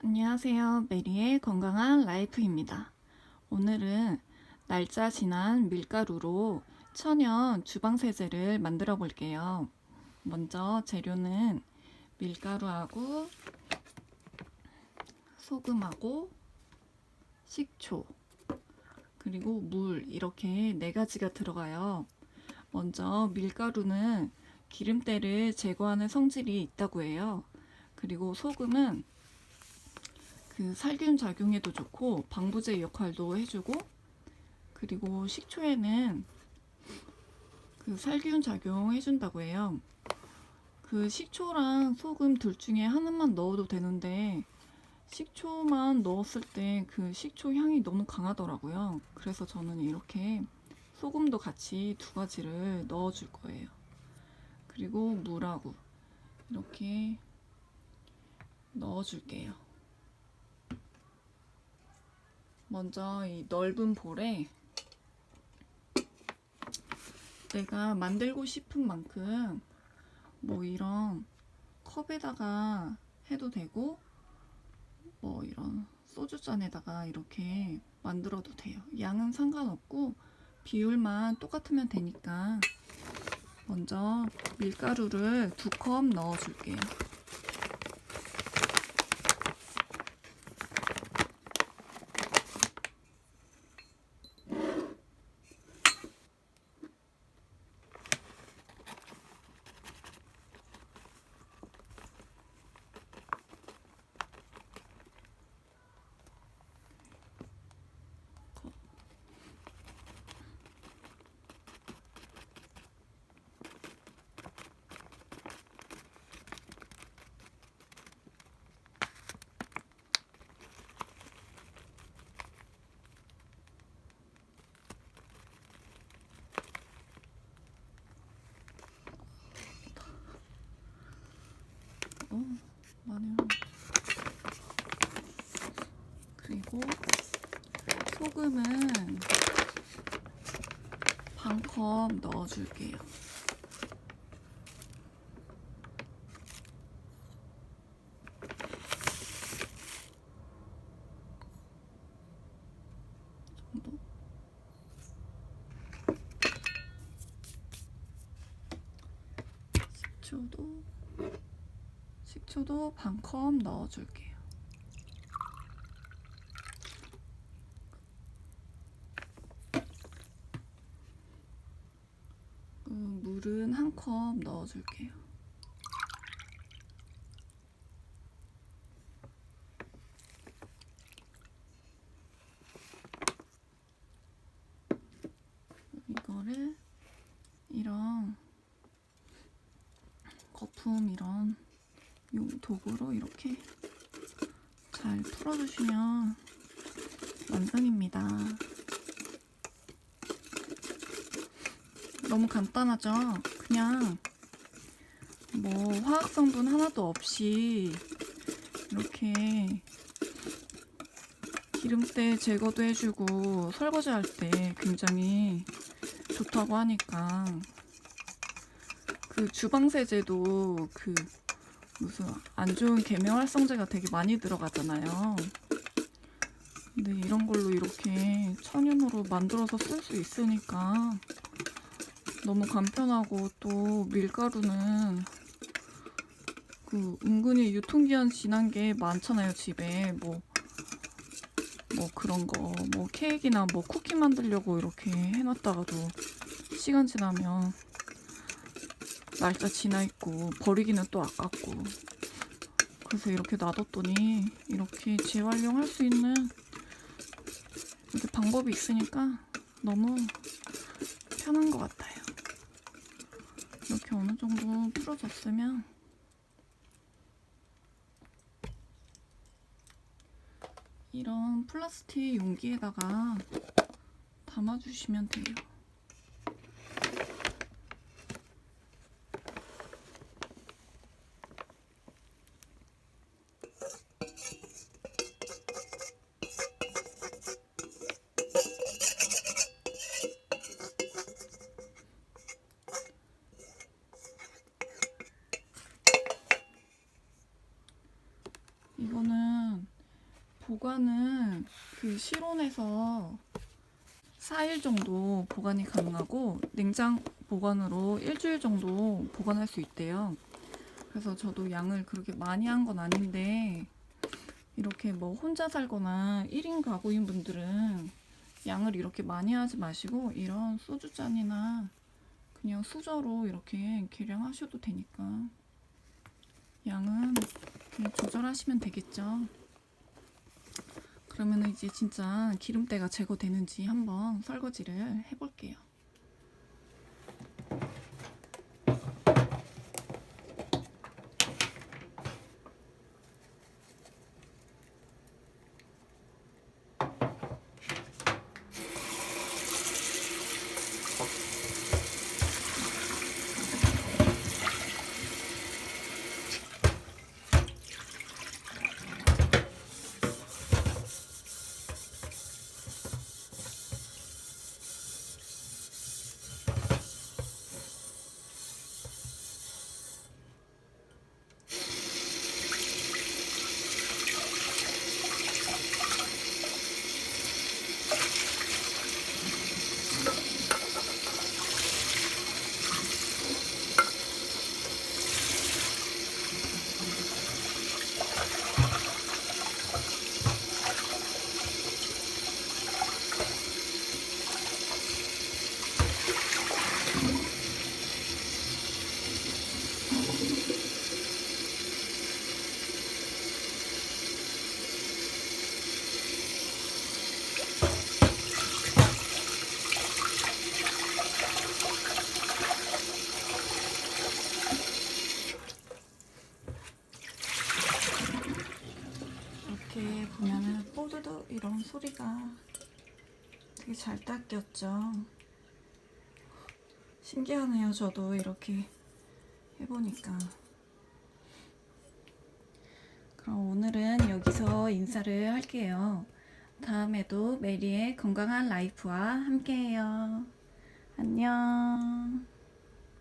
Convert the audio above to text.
안녕하세요. 메리의 건강한 라이프입니다. 오늘은 날짜 지난 밀가루로 천연 주방세제를 만들어 볼게요. 먼저 재료는 밀가루하고 소금하고 식초 그리고 물 이렇게 네 가지가 들어가요. 먼저 밀가루는 기름때를 제거하는 성질이 있다고 해요. 그리고 소금은 그 살균 작용에도 좋고 방부제 역할도 해주고 그리고 식초에는 그 살균 작용 해준다고 해요. 그 식초랑 소금 둘 중에 하나만 넣어도 되는데 식초만 넣었을 때 그 식초 향이 너무 강하더라고요. 그래서 저는 이렇게 소금도 같이 두 가지를 넣어줄 거예요. 그리고 물하고 이렇게 넣어줄게요. 먼저 이 넓은 볼에 내가 만들고 싶은 만큼 뭐 이런 컵에다가 해도 되고 뭐 이런 소주잔에다가 이렇게 만들어도 돼요. 양은 상관없고 비율만 똑같으면 되니까 먼저 밀가루를 두 컵 넣어줄게요. 어, 마늘. 그리고 소금은 반컵 넣어줄게요. 식초도 식초도 반컵 넣어줄게요. 그 물은 한 컵 넣어줄게요. 이거를 이런 거품 이런 요 도구로 이렇게 잘 풀어주시면 완성입니다. 너무 간단하죠? 그냥 뭐 화학 성분 하나도 없이 이렇게 기름때 제거도 해주고 설거지 할 때 굉장히 좋다고 하니까 그 주방 세제도 그 무슨 안 좋은 계면 활성제가 되게 많이 들어가잖아요. 근데 이런 걸로 이렇게 천연으로 만들어서 쓸 수 있으니까 너무 간편하고 또 밀가루는 그 은근히 유통기한 지난 게 많잖아요 집에. 뭐뭐 그런 거. 뭐 케이크나 뭐 쿠키 만들려고 이렇게 해놨다가도 시간 지나면 날짜 지나 있고 버리기는 또 아깝고. 그래서 이렇게 놔뒀더니 이렇게 재활용할 수 있는 이렇게 방법이 있으니까 너무 편한 것 같아요. 이렇게 어느 정도 풀어졌으면 이런 플라스틱 용기에다가 담아주시면 돼요. 이거는 보관은 그 실온에서 4일 정도 보관이 가능하고 냉장 보관으로 일주일 정도 보관할 수 있대요. 그래서 저도 양을 그렇게 많이 한 건 아닌데 이렇게 뭐 혼자 살거나 1인 가구인 분들은 양을 이렇게 많이 하지 마시고 이런 소주잔이나 그냥 수저로 이렇게 계량하셔도 되니까 양은 그냥 조절하시면 되겠죠. 그러면 이제 진짜 기름때가 제거되는지 한번 설거지를 해볼게요. 이렇게 보면은 뽀드득 이런 소리가 되게 잘 닦였죠. 신기하네요. 저도 이렇게 해보니까. 그럼 오늘은 여기서 인사를 할게요. 다음에도 메리의 건강한 라이프와 함께해요. 안녕.